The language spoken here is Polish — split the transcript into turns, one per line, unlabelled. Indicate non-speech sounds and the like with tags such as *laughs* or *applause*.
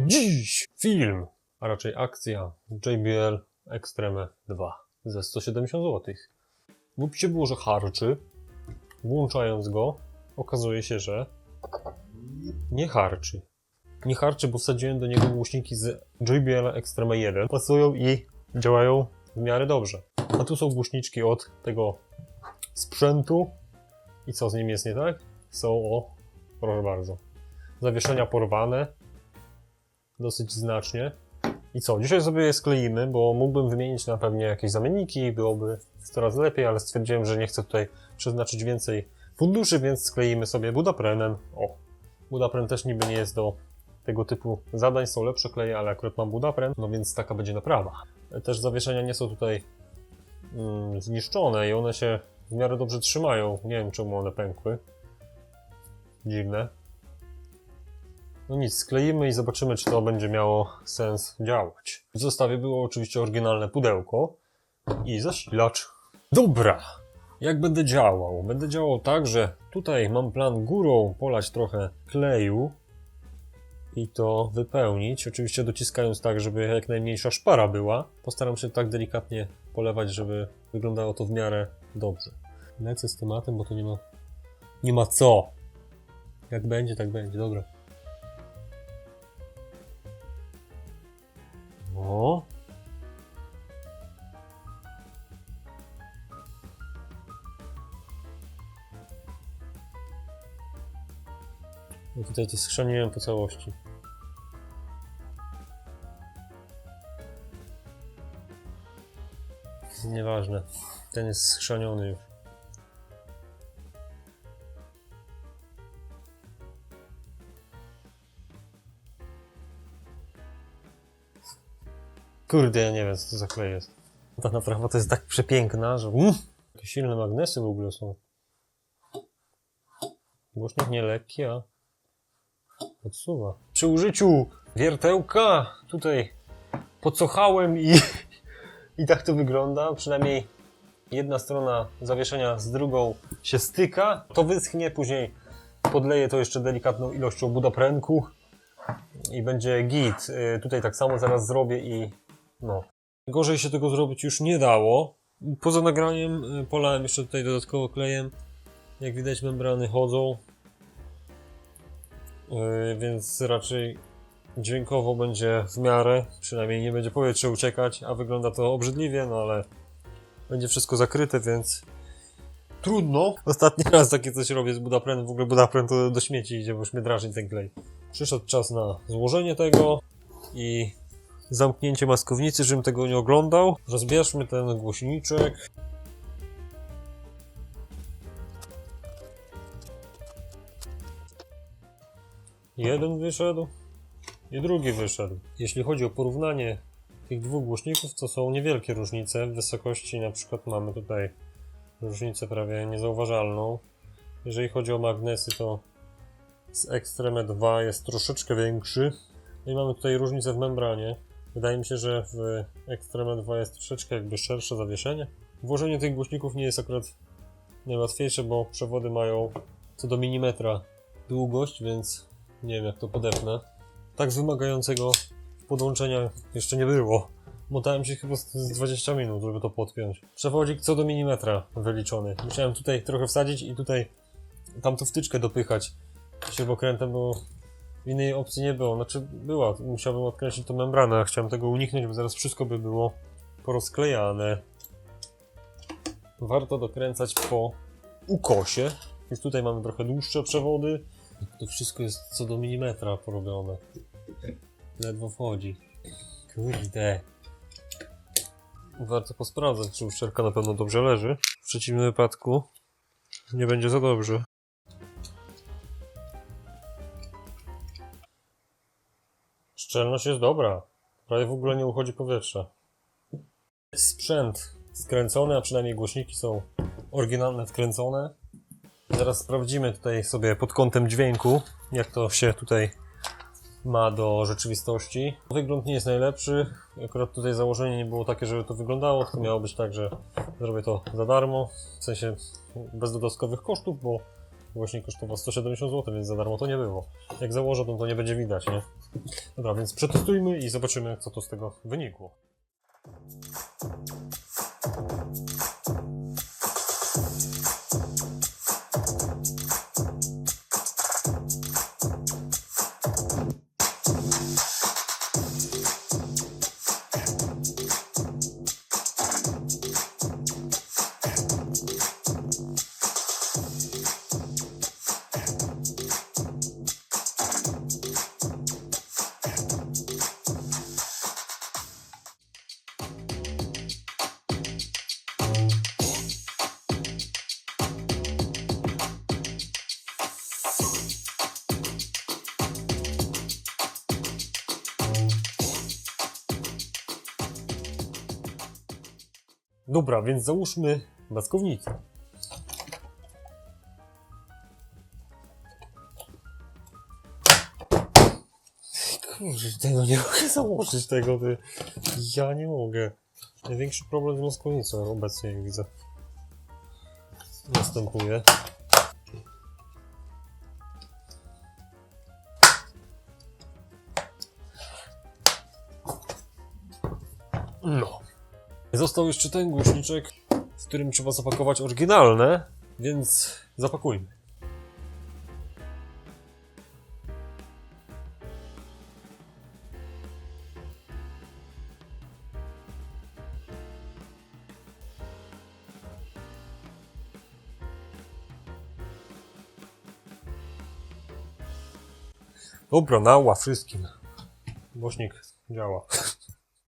Dziś film, a raczej akcja JBL Extreme 2 za 170 zł. W opisie było, że harczy. Włączając go, okazuje się, że nie harczy. Nie harczy, bo wsadziłem do niego głośniki z JBL Extreme 1. Pasują i działają w miarę dobrze. A tu są głośniczki od tego sprzętu. I co z nim jest nie tak? Są o, proszę bardzo. Zawieszenia porwane, dosyć znacznie. I co, dzisiaj sobie je skleimy, bo mógłbym wymienić na pewnie jakieś zamienniki, byłoby coraz lepiej, ale stwierdziłem, że nie chcę tutaj przeznaczyć więcej funduszy, więc skleimy sobie Budaprenem. O, Budapren też niby nie jest do tego typu zadań, są lepsze kleje, ale akurat mam Budapren, no więc taka będzie naprawa. Też zawieszenia nie są tutaj mm, zniszczone i one się w miarę dobrze trzymają. Nie wiem czemu one pękły. Dziwne. No nic, skleimy i zobaczymy, czy to będzie miało sens działać. W zestawie było oczywiście oryginalne pudełko i zasilacz. Dobra, jak będę działał? Będę działał tak, że tutaj mam plan górą polać trochę kleju i to wypełnić. Oczywiście dociskając tak, żeby jak najmniejsza szpara była. Postaram się tak delikatnie polewać, żeby wyglądało to w miarę dobrze. Lecę z tematem, bo to nie ma. Nie ma co. Jak będzie, tak będzie, dobra. O. No tutaj to schrzaniłem po całości. Nieważne. Ten jest schrzaniony już. Kurde, ja nie wiem, co to za klej jest. Ta naprawa to jest tak przepiękna, że... Mm, jakie silne magnesy w ogóle są. Głośnik nie lekki, a odsuwa. Przy użyciu wiertełka tutaj pocochałem i, *laughs* i tak to wygląda. Przynajmniej jedna strona zawieszenia z drugą się styka. To wyschnie, później podleję to jeszcze delikatną ilością budaprenku i będzie git. Y, Tutaj tak samo zaraz zrobię i no. Gorzej się tego zrobić już nie dało. Poza nagraniem y, polałem jeszcze tutaj dodatkowo klejem. Jak widać membrany chodzą. Yy, więc raczej dźwiękowo będzie w miarę, przynajmniej nie będzie powietrze uciekać, a wygląda to obrzydliwie, no ale będzie wszystko zakryte, więc trudno. Ostatni raz takie coś robię z Budapren, w ogóle Budapren to do śmieci idzie, bo już mnie drażni ten klej. Przyszedł czas na złożenie tego i zamknięcie maskownicy, żebym tego nie oglądał. Rozbierzmy ten głośniczek. Jeden wyszedł i drugi wyszedł. Jeśli chodzi o porównanie tych dwóch głośników, to są niewielkie różnice. W wysokości na przykład mamy tutaj różnicę prawie niezauważalną. Jeżeli chodzi o magnesy, to z Extreme 2 jest troszeczkę większy. No i mamy tutaj różnicę w membranie. Wydaje mi się, że w Extreme 2 jest troszeczkę jakby szersze zawieszenie. Włożenie tych głośników nie jest akurat najłatwiejsze, bo przewody mają co do milimetra długość, więc nie wiem jak to podepnę. Tak wymagającego podłączenia jeszcze nie było. Motałem się chyba z- z 20 minut, żeby to podpiąć. Przewodzik co do milimetra wyliczony. Musiałem tutaj trochę wsadzić i tutaj tamtą wtyczkę dopychać śrubokrętem, bo innej opcji nie było. Znaczy była, musiałbym odkręcić tą membranę, chciałem tego uniknąć, bo zaraz wszystko by było porozklejane. Warto dokręcać po ukosie. Więc tutaj mamy trochę dłuższe przewody. To wszystko jest co do milimetra porobione. Ledwo wchodzi. Kurde. Warto posprawdzać, czy uszczelka na pewno dobrze leży. W przeciwnym wypadku nie będzie za dobrze. Szczelność jest dobra. Prawie w ogóle nie uchodzi powietrze. Sprzęt skręcony, a przynajmniej głośniki są oryginalne wkręcone. Zaraz sprawdzimy tutaj sobie pod kątem dźwięku, jak to się tutaj ma do rzeczywistości. Wygląd nie jest najlepszy. Akurat tutaj założenie nie było takie, żeby to wyglądało. To miało być tak, że zrobię to za darmo. W sensie bez dodatkowych kosztów, bo właśnie kosztowało 170 zł, więc za darmo to nie było. Jak założę, to, to nie będzie widać, nie? Dobra, więc przetestujmy i zobaczymy, co to z tego wynikło. Dobra, więc załóżmy maskownicę. Kurde, tego nie *laughs* mogę założyć tego, ty. Ja nie mogę. Największy problem z maskownicą obecnie, jak widzę. Następuje. No. Został jeszcze ten głośniczek, w którym trzeba zapakować oryginalne, więc zapakujmy. Dobra, nała wszystkim. Głośnik działa. *laughs*